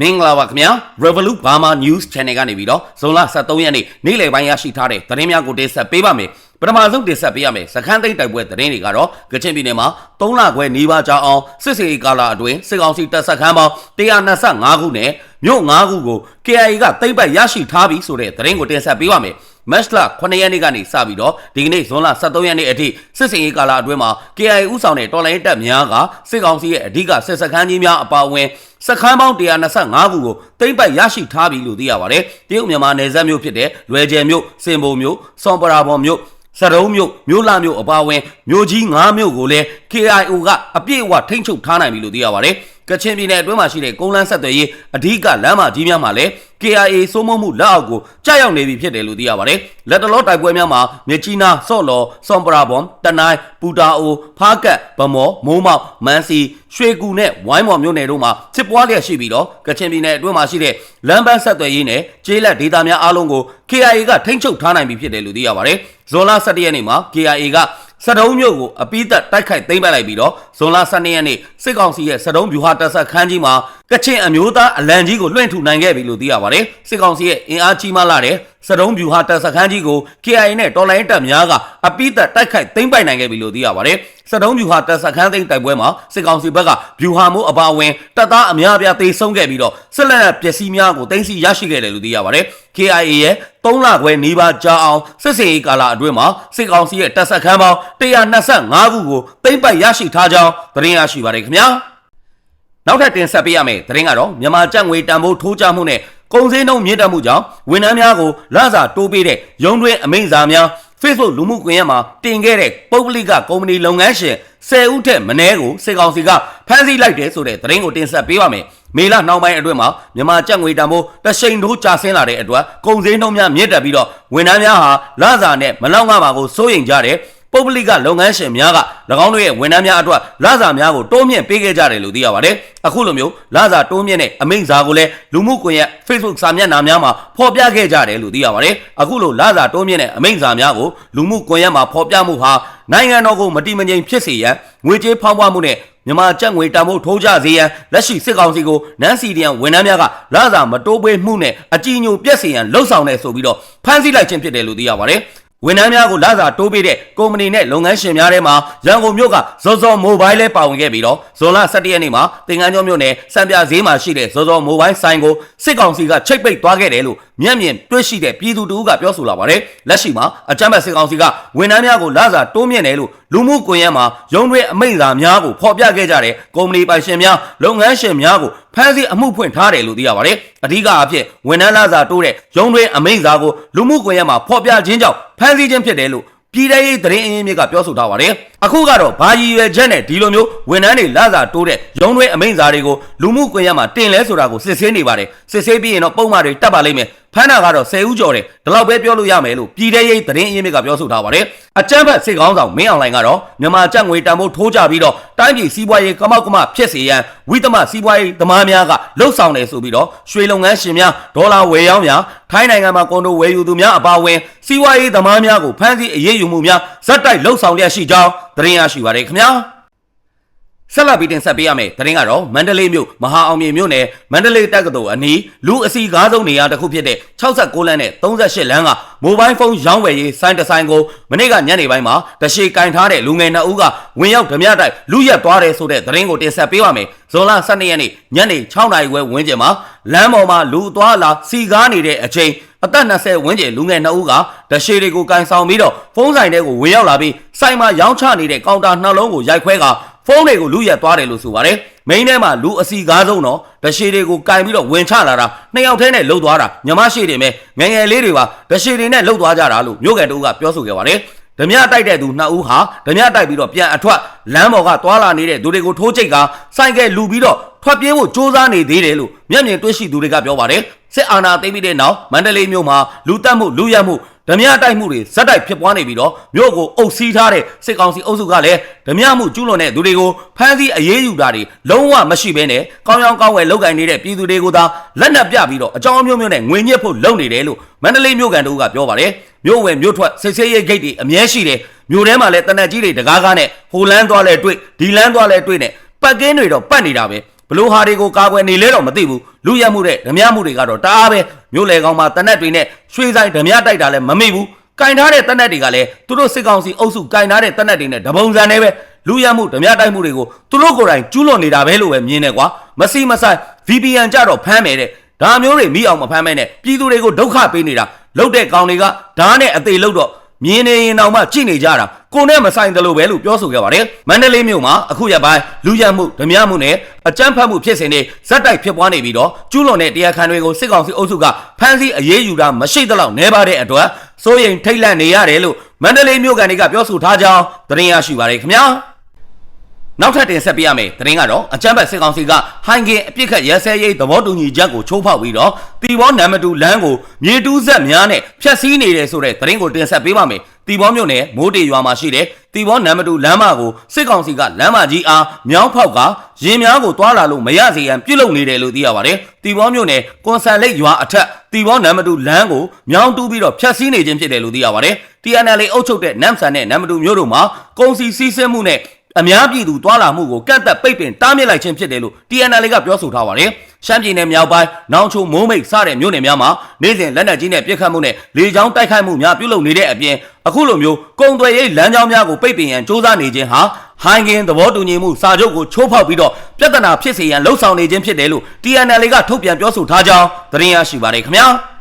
မင်္ဂလာပါခင်ဗျာ Revolut Burma News Channel ကနေပြီးတော့ဇွန်လ23ရက်နေ့နေ့လယ်ပိုင်းရရှိထားတဲ့သတင်းများကိုတင်ဆက်ပေးပါမယ်ပထမဆုံးတင်ဆက်ပေးရမယ်စခန်းသိမ်းတိုက်ပွဲသတင်းတွေကတော့ကချင်ပြည်နယ်မှာ3လခွဲနီးပါးကြာအောင်စစ်စေးကာလအတွင်းစစ်ကောင်စီတပ်စခန်းပေါင်း125ခုနဲ့မြို့5ခုကို KIA ကသိမ်းပိုက်ရရှိထားပြီဆိုတဲ့သတင်းကိုတင်ဆက်ပေးပါမယ်မတ်လ9ရက်နေ့ကနေစပြီးတော့ဒီကနေ့ဇွန်လ23ရက်နေ့အထိစစ်စင်ရေးကာလအတွင်းမှာ KIA ဥဆောင်တဲ့တော်လိုင်းတပ်များကစစ်ကောင်စီရဲ့အဓိကစစ်စခန်းကြီးများအပါအဝင် စခန်းပေါင်း125ခုကိုတိမ့်ပိုက်ရရှိထားပြီလို့သိရပါတယ်။တရုတ်မြန်မာနယ်စပ်မြို့ဖြစ်တဲ့လွယ်ကျယ်မြို့စင်ဘုံမြို့စောန်ပရာဘော်မြို့စရုံးမြို့မြို့လာမြို့အပါအဝင်မြို့ကြီး၅မြို့ကိုလည်း KIO ကအပြည့်အဝထိန်းချုပ်ထားနိုင်ပြီလို့သိရပါတယ်။ ကချင်ပြည်နယ်အတွင်းမှာရှိတဲ့ကုန်းလန်းဆက်သွယ်ရေးအဓိကလမ်းမကြီးများမှာလည်း KIA စိုးမိုးမှုလက်အောက်ကိုကြာရောက်နေပြီဖြစ်တယ်လို့သိရပါတယ်။လက်တလောတိုက်ပွဲများမှာမြကြီးနာဆော့လော်စွန်ပရာဘွန်တနိုင်းပူတာအိုဖားကတ်ဗမော်မိုးမောက်မန်စီရွှေကူနဲ့ဝိုင်းမော်မြို့နယ်တို့မှာစစ်ပွားလျက်ရှိပြီးတော့ကချင်ပြည်နယ်အတွင်းမှာရှိတဲ့လမ်းပန်းဆက်သွယ်ရေးနဲ့ကျေးလက်ဒေသများအားလုံးကို KIA ကထိန်းချုပ်ထားနိုင်ပြီဖြစ်တယ်လို့သိရပါတယ်။ဇွန်လ17ရက်နေ့မှာ KIA က စတုံးမြို့ကိုအပိသက်တိုက်ခိုက်သိမ်းပိုက်လိုက်ပြီးတော့ဇွန်လ12ရက်နေ့စစ်ကောင်စီရဲ့စတုံးဗျူဟာတပ်ဆက်ခန်းကြီးမှာ ကချင်အမျိုးသားအလံကြီးကိုလွှင့်ထူနိုင်ခဲ့ပြီလို့သိရပါတယ်စစ်ကောင်စီရဲ့အင်အားကြီးမားလာတဲ့စတုံးဗျူဟာတပ်ဆက်ခန်းကြီးကို KIA နဲ့တော်လိုင်းတပ်များကအပိသက်တိုက်ခိုက်သိမ်းပိုက်နိုင်ခဲ့ပြီလို့သိရပါတယ်စတုံးဗျူဟာတပ်ဆက်ခန်းသိမ်းတိုက်ပွဲမှာစစ်ကောင်စီဘက်ကဗျူဟာမှုအပါအဝင်တပ်သားအများအပြားသေဆုံးခဲ့ပြီးတော့စစ်လက်နက်ပစ္စည်းများကိုတင်စီရရှိခဲ့တယ်လို့သိရပါတယ် KIA ရဲ့3လခွဲနီးပါးကြာအောင်စစ်စေးကာလအတွင်းမှာစစ်ကောင်စီရဲ့တပ်ဆက်ခန်းပေါင်း125ခုကိုသိမ်းပိုက်ရရှိထားကြောင်းသတင်းရရှိပါတယ်ခင်ဗျာ နောက်ထပ်တင်ဆက်ပေးရမယ့်သတင်းကတော့မြန်မာကြက်ငွေတန်ဖိုးထိုးကျမှုနဲ့ကုန်စည်နှုန်းမြင့်တက်မှုကြောင့်ဝန်ထမ်းများကိုလစာတိုးပေးတဲ့ရုံးတွင်းအမိန့်စာများ Facebook လူမှုကွန်ရက်မှာတင်ခဲ့တဲ့ပုဂ္ဂလိကကုမ္ပဏီလုပ်ငန်းရှင်10ဦးထက်မနည်းကိုစစ်ကောင်စီကဖမ်းဆီးလိုက်တယ်ဆိုတဲ့သတင်းကိုတင်ဆက်ပေးပါမယ်။မေလနှောင်းပိုင်းအတွင်းမှာမြန်မာကြက်ငွေတန်ဖိုးတရှိန်ထိုးကျဆင်းလာတဲ့အတွက်ကုန်စည်နှုန်းများမြင့်တက်ပြီးတော့ဝန်ထမ်းများဟာလစာနဲ့မလောက်ငှပါကိုစိုးရိမ်ကြတဲ့ ပုဂ္ဂလိကလုပ်ငန်းရှင်များက၎င်းတို့ရဲ့ဝန်ထမ်းများအတွက်လစာများကိုတိုးမြင့်ပေးခဲ့ကြတယ်လို့သိရပါတယ်။အခုလိုမျိုးလစာတိုးမြင့်တဲ့အမိန့်စာကိုလည်းလူမှုကွန်ရက် Facebook စာမျက်နှာများမှာဖော်ပြခဲ့ကြတယ်လို့သိရပါတယ်။အခုလိုလစာတိုးမြင့်တဲ့အမိန့်စာများကိုလူမှုကွန်ရက်မှာဖော်ပြမှုဟာနိုင်ငံတော်ကိုမတိမငြိမ်ဖြစ်စေရန်ငွေကြေးဖောင်းပွားမှုနဲ့မြန်မာကျပ်ငွေတန်ဖိုးထိုးကြစေရန်လက်ရှိစစ်ကောင်စီကိုနန်းစီဒီယန်ဝန်ထမ်းများကလစာမတိုးပေးမှုနဲ့အကြီးညိုပြက်စေရန်လှုံ့ဆော်နေဆိုပြီးတော့ဖမ်းဆီးလိုက်ခြင်းဖြစ်တယ်လို့သိရပါတယ်။ ဝန်ထမ်းများကိုလစာတိုးပေးတဲ့ကုမ္ပဏီနဲ့လုပ်ငန်းရှင်များထဲမှာရန်ကုန်မြို့ကဇော်ဇော်မိုဘိုင်းလဲပါဝင်ခဲ့ပြီးတော့ဇွန်လ17ရက်နေ့မှာတင်ကန်းကျော်မြို့နယ်စံပြဈေးမှာရှိတဲ့ဇော်ဇော်မိုဘိုင်းဆိုင်ကိုစစ်ကောင်စီကချိတ်ပိတ်သွားခဲ့တယ်လို့ မျက်မြင်တွေ့ရှိတဲ့ပြည်သူတို့ကပြောဆိုလာပါတယ်လက်ရှိမှာအကြမ်းဖက်စစ်ကောင်စီကဝန်ထမ်းများကိုလစာတိုးမြင့်တယ်လို့လူမှုကွန်ရက်မှာရုံးတွင်းအမိန့်စာများကိုဖော်ပြခဲ့ကြတဲ့ကုမ္ပဏီပိုင်ရှင်များလုပ်ငန်းရှင်များကိုဖမ်းဆီးအမှုဖွင့်ထားတယ်လို့သိရပါတယ်အဓိကအဖြစ်ဝန်ထမ်းလစာတိုးတဲ့ရုံးတွင်းအမိန့်စာကိုလူမှုကွန်ရက်မှာဖော်ပြခြင်းကြောင့်ဖမ်းဆီးခြင်းဖြစ်တယ်လို့ပြည်ထောင်ရေးသတင်းအရင်းမြစ်ကပြောဆိုထားပါတယ်အခုကတော့ဘာရည်ရွယ်ချက်နဲ့ဒီလိုမျိုးဝန်ထမ်းတွေလစာတိုးတဲ့ရုံးတွင်းအမိန့်စာတွေကိုလူမှုကွန်ရက်မှာတင်လဲဆိုတာကိုစစ်ဆေးနေပါတယ်စစ်ဆေးပြီးရင်တော့ပုံမှန်တွေတက်ပါလိမ့်မယ် ဖမ်းတာကတော့10ဦးကျော်တယ်ဒီလောက်ပဲပြောလို့ရမယ်လို့ပြည်ထောင်ရေးသတင်းအရင်းမြစ်ကပြောဆိုထားပါတယ်အကြမ်းဖက်စစ်ကောင်းဆောင်မင်းအောင်လှိုင်ကတော့မြန်မာကြက်ငွေတန်ဖိုးထိုးကြပြီးတော့တိုင်းပြည်စီးပွားရေးကမောက်ကမဖြစ်စေရန်ဝိသမစီးပွားရေးသမားများကလှုပ်ဆောင်တယ်ဆိုပြီးတော့ရွှေလုပ်ငန်းရှင်များဒေါ်လာဝယ်ရောင်းများထိုင်းနိုင်ငံမှာကွန်ဒိုဝယ်ယူသူများအပါအဝင်စီးပွားရေးသမားများကိုဖမ်းဆီးအရေးယူမှုများဇက်တိုက်လှုပ်ဆောင်လျက်ရှိကြောင်းသတင်းရရှိပါရခင်ဗျာ ဆက်လက်ပြီးတင်ဆက်ပေးရမယ်။သတင်းကတော့မန္တလေးမြို့မဟာအောင်မြေမြို့နယ်မန္တလေးတက္ကသိုလ်အနီးလူအစီကားဆုံးနေရာတစ်ခုဖြစ်တဲ့69လမ်းနဲ့38လမ်းကမိုဘိုင်းဖုန်းရောင်းဝယ်ရေးစိုင်းတစ်ဆိုင်ကိုမနေ့ကညနေပိုင်းမှာတရှိကင်ထားတဲ့လူငယ်နှစ်ဦးကဝင်ရောက်ဓမြတိုက်လူရက်သွားတယ်ဆိုတဲ့သတင်းကိုတင်ဆက်ပေးပါမယ်။ဇွန်လ12ရက်နေ့ညနေ6နာရီခွဲဝန်းကျင်မှာလမ်းပေါ်မှာလူသွားလာစီကားနေတဲ့အချိန်အသက်20ဝန်းကျင်လူငယ်နှစ်ဦးကတရှိတွေကိုကန်ဆောင်ပြီးတော့ဖုန်းဆိုင်ထဲကိုဝင်ရောက်လာပြီးဆိုင်မှာရောင်းချနေတဲ့ကောင်တာနှလုံးကိုရိုက်ခွဲက ဖုန်းတွေကိုလူရက်သွားတယ်လို့ဆိုပါတယ်။မိန်းထဲမှာလူအစီကားဆုံးတော့တရှိတွေကိုကင်ပြီးတော့ဝင်ချလာတာနှစ်ယောက်တည်းနဲ့လှုပ်သွားတာညမရှိတယ်မဲ့ငငယ်လေးတွေပါတရှိတွေနဲ့လှုပ်သွားကြတာလို့မြို့ကန်တူကပြောဆိုခဲ့ပါတယ်။ ဓမြတိုက်တဲ့သူနှစ်ဦးဟာဓမြတိုက်ပြီးတော့ပြန်အထွက်လမ်းပေါ်ကသွာလာနေတဲ့သူတွေကိုထိုးချိတ်ကဆိုင်ကဲလူပြီးတော့ထွက်ပြေးဖို့စ조사နေသေးတယ်လို့မျက်မြင်တွေ့ရှိသူတွေကပြောပါတယ်စစ်အာဏာသိမ်းပြီးတဲ့နောက်မန္တလေးမြို့မှာလူတက်မှုလူရက်မှုဓမြတိုက်မှုတွေဇက်တိုက်ဖြစ်ပွားနေပြီးတော့မြို့ကိုအုပ်စီးထားတဲ့စစ်ကောင်စီအုပ်စုကလည်းဓမြမှုကျူးလွန်တဲ့သူတွေကိုဖမ်းဆီးအရေးယူတာတွေလုံးဝမရှိဘဲနဲ့ကောင်းကောင်းကောင်းဝယ်လောက်ကင်နေတဲ့ပြည်သူတွေကိုသာလက်နက်ပြပြီးတော့အကြောင်းမျိုးမျိုးနဲ့ငွေညှစ်ဖို့လုပ်နေတယ်လို့မန္တလေးမြို့ကန်တို့ကပြောပါတယ် မြို့ဝယ်မြို့ထွက်စစ်ဆေးရေးဂိတ်တွေအမြဲရှိတယ်မြို့ထဲမှာလည်းတနက်ကြီးတွေတကားကားနဲ့ဟိုလန်းသွားလဲတွေ့ဒီလန်းသွားလဲတွေ့နဲ့ပတ်ကင်းတွေတော့ပတ်နေတာပဲဘလို့ဟာတွေကိုကာကွယ်နေလဲတော့မသိဘူးလူရက်မှုတဲ့ဓမြမှုတွေကတော့တအားပဲမြို့လေကောင်မှာတနက်တွေနဲ့ရွှေဆိုင်ဓမြတိုက်တာလည်းမမေ့ဘူးကင်ထားတဲ့တနက်တွေကလည်းသူတို့စစ်ကောင်စီအုပ်စုကင်ထားတဲ့တနက်တွေနဲ့တပုံစံနဲ့ပဲလူရက်မှုဓမြတိုက်မှုတွေကိုသူတို့ကိုယ်တိုင်ကျူးလွန်နေတာပဲလို့ပဲမြင်နေကွာမစီမဆိုင် VPN ကြတော့ဖမ်းမယ်တဲ့ဒါမျိုးတွေမိအောင်မဖမ်းမဲနဲ့ပြည်သူတွေကိုဒုက္ခပေးနေတာ လုတ်တဲ့ကောင်တွေကဓာတ်နဲ့အသေးလုတ်တော့မြင်းနေရင်တော့မှကြည့်နေကြတာကိုနဲ့မဆိုင်တယ်လို့ပဲလို့ပြောဆိုခဲ့ပါတယ်မန္တလေးမြို့မှာအခုရက်ပိုင်းလူရမှုဓမြမှုနဲ့အကြမ်းဖက်မှုဖြစ်စဉ်တွေဇက်တိုက်ဖြစ်ပွားနေပြီးတော့ကျူးလွန်တဲ့တရားခံတွေကိုစစ်ကောင်စီအုပ်စုကဖမ်းဆီးအရေးယူတာမရှိသလောက်နေပါတဲ့အတွက်စိုးရိမ်ထိတ်လန့်နေရတယ်လို့မန္တလေးမြို့ကန်တွေကပြောဆိုထားကြောင်းသတင်းရရှိပါတယ်ခင်ဗျာ နောက်ထပ်တင်ဆက်ပေးရမယ်သတင်းကတော့အကြမ်းဖက်စစ်ကောင်စီကဟိုင်ကင်အပြစ်ခတ်ရဲစဲရေးသဘောတူညီချက်ကိုချိုးဖောက်ပြီးတော့တီဘောနံပါတ်2လမ်းကိုမြေတူးဆက်များနဲ့ဖျက်ဆီးနေတယ်ဆိုတဲ့သတင်းကိုတင်ဆက်ပေးပါမယ်တီဘောမြို့နယ်မိုးတေရွာမှာရှိတဲ့တီဘောနံပါတ်2လမ်းမကိုစစ်ကောင်စီကလမ်းမကြီးအားမြောင်းဖောက်ကရင်များကိုတွာလာလို့မရစေရန်ပြုလုပ်နေတယ်လို့သိရပါတယ်တီဘောမြို့နယ်ကွန်ဆန်လိတ်ရွာအထက်တီဘောနံပါတ်2လမ်းကိုမြောင်းတူးပြီးတော့ဖျက်ဆီးနေခြင်းဖြစ်တယ်လို့သိရပါတယ် TNL အုပ်ချုပ်တဲ့နမ်ဆန်နဲ့နံပါတ်2မြို့တို့မှာကုန်စည်စီးဆင်းမှုနဲ့ အများပြည်သူတွာလာမှုကိုကန့်သက်ပိတ်ပင်တားမြစ်လိုက်ခြင်းဖြစ်တယ်လို့ TNL ကပြောဆိုထားပါတယ်။ရှမ်းပြည်နယ်မြောက်ပိုင်းနောင်ချိုမိုးမိတ်စတဲ့မြို့နယ်များမှာနေ့စဉ်လက်နက်ကြီးနဲ့ပစ်ခတ်မှုနဲ့လေကြောင်းတိုက်ခိုက်မှုများပြုလုပ်နေတဲ့အပြင်အခုလိုမျိုးကုန်သွယ်ရေးလမ်းကြောင်းများကိုပိတ်ပင်ရန်စ조사နေခြင်းဟာဟိုင်ဂင်သဘောတူညီမှုစာချုပ်ကိုချိုးဖောက်ပြီးတော့ပြဿနာဖြစ်စေရန်လှုံ့ဆော်နေခြင်းဖြစ်တယ်လို့ TNL ကထုတ်ပြန်ပြောဆိုထားကြောင်းသတင်းရရှိပါတယ်ခင်ဗျာ။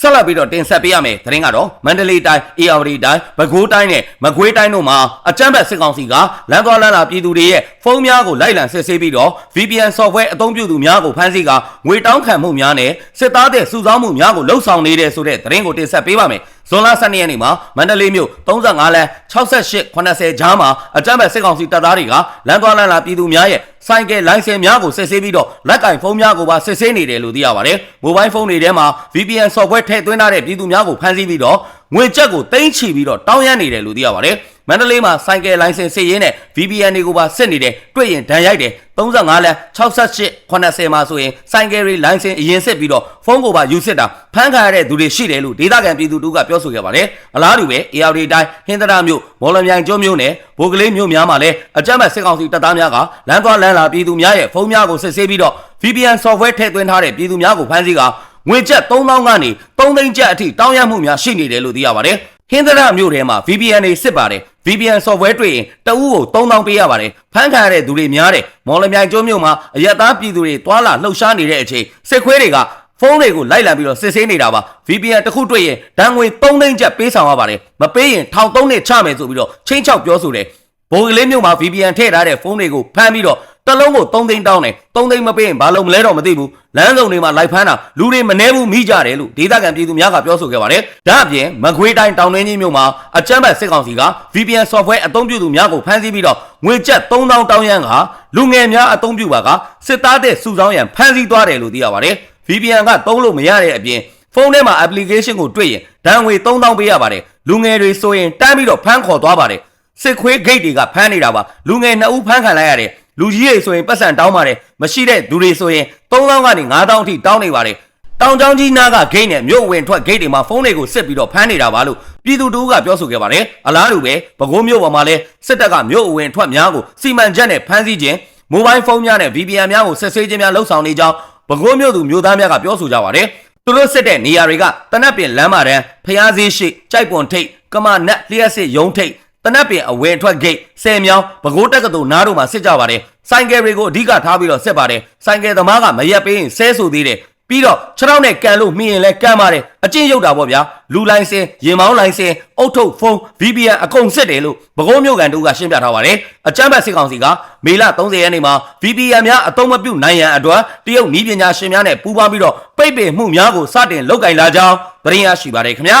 ဆက်လက်ပြီးတော့တင်ဆက်ပေးရမယ်သတင်းကတော့မန္တလေးတိုင်းအေရဝတီတိုင်းပဲခူးတိုင်းနဲ့မကွေးတိုင်းတို့မှာအကြမ်းဖက်စစ်ကောင်စီကလမ်းသွားလမ်းလာပြည်သူတွေရဲ့ဖုန်းများကိုလိုက်လံစစ်ဆေးပြီးတော့ VPN software အသုံးပြုသူများကိုဖမ်းဆီးကငွေတောင်းခံမှုများနဲ့စစ်သားတဲ့စုဆောင်းမှုများကိုလှုပ်ဆောင်နေတဲ့ဆိုတဲ့သတင်းကိုတင်ဆက်ပေးပါမယ်ဇွန်လ12ရက်နေ့မှာမန္တလေးမြို့35လမ်း68 80ကြားမှာအကြမ်းဖက်စစ်ကောင်စီတပ်သားတွေကလမ်းသွားလမ်းလာပြည်သူများရဲ့ ဆိုင်ကယ်လိုင်စင်များကိုစစ်ဆေးပြီးတော့လက်ကင်ဖုန်းများကိုပါစစ်ဆေးနေတယ်လို့သိရပါတယ်။မိုဘိုင်းဖုန်းတွေထဲမှာ VPN software ထည့်သွင်းထားတဲ့ပြည်သူများကိုဖမ်းဆီးပြီးတော့ငွေကြက်ကိုတင်ချီပြီးတော့တောင်းရမ်းနေတယ်လို့သိရပါတယ်။ မန္တလေးမှာဆိုင်ကယ်လိုင်စင်စစ်ရင်းနဲ့ VPN တွေကိုပါစစ်နေတယ်တွေ့ရင်ဒဏ်ရိုက်တယ်35လမ်း68 80မှာဆိုရင်ဆိုင်ကယ်တွေလိုင်စင်အရင်စစ်ပြီးတော့ဖုန်းကိုပါယူစစ်တာဖမ်းခံရတဲ့သူတွေရှိတယ်လို့ဒေသခံပြည်သူတို့ကပြောဆိုခဲ့ပါတယ်အလားတူပဲ AR တိုင်းဟင်္ဒရာမြို့မော်လမြိုင်ကျွန်းမြို့နယ်ဘိုကလေးမြို့များမှာလည်းအကြမ်းဖက်စစ်ကောင်စီတပ်သားများကလမ်းသွားလမ်းလာပြည်သူများရဲ့ဖုန်းများကိုစစ်ဆေးပြီးတော့ VPN software ထည့်သွင်းထားတဲ့ပြည်သူများကိုဖမ်းဆီးကငွေကျပ်3000ကနေ3သိန်းကျပ်အထိတောင်းရမှုများရှိနေတယ်လို့သိရပါတယ်ဟင်္ဒရာမြို့ထဲမှာ VPN တွေစစ်ပါတယ် VPN software တွေ့ရင်တအူးကို3000ပေးရပါတယ်ဖမ်းခံရတဲ့သူတွေများတယ်မော်လမြိုင်ကျွန်းမြို့မှာအရက်သားပြည်သူတွေတွာလာလှုပ်ရှားနေတဲ့အချိန်စစ်ခွေးတွေကဖုန်းတွေကိုလိုက်လံပြီးတော့စစ်ဆေးနေတာပါ VPN တစ်ခုတွေ့ရင်ဒဏ်ငွေ3သိန်းကျပ်ပေးဆောင်ရပါတယ်မပေးရင်ထောင်3နှစ်ချမယ်ဆိုပြီးတော့ချင်းချောက်ပြောဆိုတယ်ဘိုးကလေးမြို့မှာ VPN ထည့်ထားတဲ့ဖုန်းတွေကိုဖမ်းပြီးတော့ တစ်လုံးကို3သိန်းတောင်းတယ်3သိန်းမပေးရင်ဘာလို့မလဲတော့မသိဘူးလမ်းစုံတွေမှာလိုက်ဖမ်းတာလူတွေမနှဲဘူးမိကြတယ်လို့ဒေသခံပြည်သူများကပြောဆိုခဲ့ပါတယ်ဒါအပြင်မကွေးတိုင်းတောင်တွင်းကြီးမြို့မှာအကြမ်းဖက်စစ်ကောင်စီက VPN software အသုံးပြုသူများကိုဖမ်းဆီးပြီးတော့ငွေကျပ်3000တောင်းရန်ကလူငယ်များအသုံးပြုပါကစစ်သားတဲ့စုဆောင်းရန်ဖမ်းဆီးသွားတယ်လို့သိရပါတယ် VPN ကသုံးလို့မရတဲ့အပြင်ဖုန်းထဲမှာ application ကိုတွေ့ရင်ဒဏ်ငွေ3000ပေးရပါတယ်လူငယ်တွေဆိုရင်တန်းပြီးတော့ဖမ်းခေါ်သွားပါတယ်စစ်ခွေးဂိတ်တွေကဖမ်းနေတာပါလူငယ်နှစ်ဦးဖမ်းခံလိုက်ရတယ် လူကြီးတွေဆိုရင်ပတ်စံတောင်းပါတယ်မရှိတဲ့သူတွေဆိုရင်3000ကနေ9000အထိတောင်းနေပါတယ်တောင်ကျောင်းကြီးနားကဂိတ်နဲ့မြို့ဝင်ထွက်ဂိတ်တွေမှာဖုန်းတွေကိုစစ်ပြီးတော့ဖမ်းနေတာပါလို့ပြည်သူတို့ကပြောဆိုခဲ့ပါတယ်အလားတူပဲပဲခူးမြို့ပေါ်မှာလည်းစစ်တပ်ကမြို့ဝင်ထွက်များကိုစီမံချက်နဲ့ဖမ်းဆီးခြင်းမိုဘိုင်းဖုန်းများနဲ့ VPN များကိုစစ်ဆေးခြင်းများလှုပ်ဆောင်နေကြောင်းပဲခူးမြို့သူမြို့သားများကပြောဆိုကြပါတယ်သူတို့စစ်တဲ့နေရာတွေကတနက်ပင်လမ်းမတန်းဖျားစည်းရှိကြိုက်ပွန်ထိတ်ကမနက်လျှက်စစ်ရုံးထိတ် တနက်ပင်အဝယ်ထွက်ဂိတ်ဆယ်မြောင်းပဲခူးတက္ကသိုလ်နားတို့မှာစစ်ကြပါတယ်ဆိုင်ကယ်တွေကိုအဓိကထားပြီးတော့စစ်ပါတယ်ဆိုင်ကယ်သမားကမရက်ပေးရင်ဆဲဆိုသေးတယ်ပြီးတော့ခြေထောက်နဲ့ကန်လို့မှီရင်လည်းကန်ပါတယ်အကျင့်ရုပ်တာပေါ့ဗျာလူလိုင်းစင်ရင်မောင်းလိုင်းစင်အုတ်ထုတ်ဖုန်း VPN အကုန်စစ်တယ်လို့ဘကုံးမြို့ကန်တို့ကရှင်းပြထားပါတယ်အကြမ်းဖက်စစ်ကောင်စီကမေလ30ရက်နေ့မှာ VPN များအသုံးမပြုနိုင်ရန်အတွက်တရုတ်နည်းပညာရှင်များနဲ့ပူးပေါင်းပြီးတော့ပိတ်ပင်မှုများကိုစတင်လုပ်ကင်လာကြောင်းသတင်းရရှိပါတယ်ခင်ဗျာ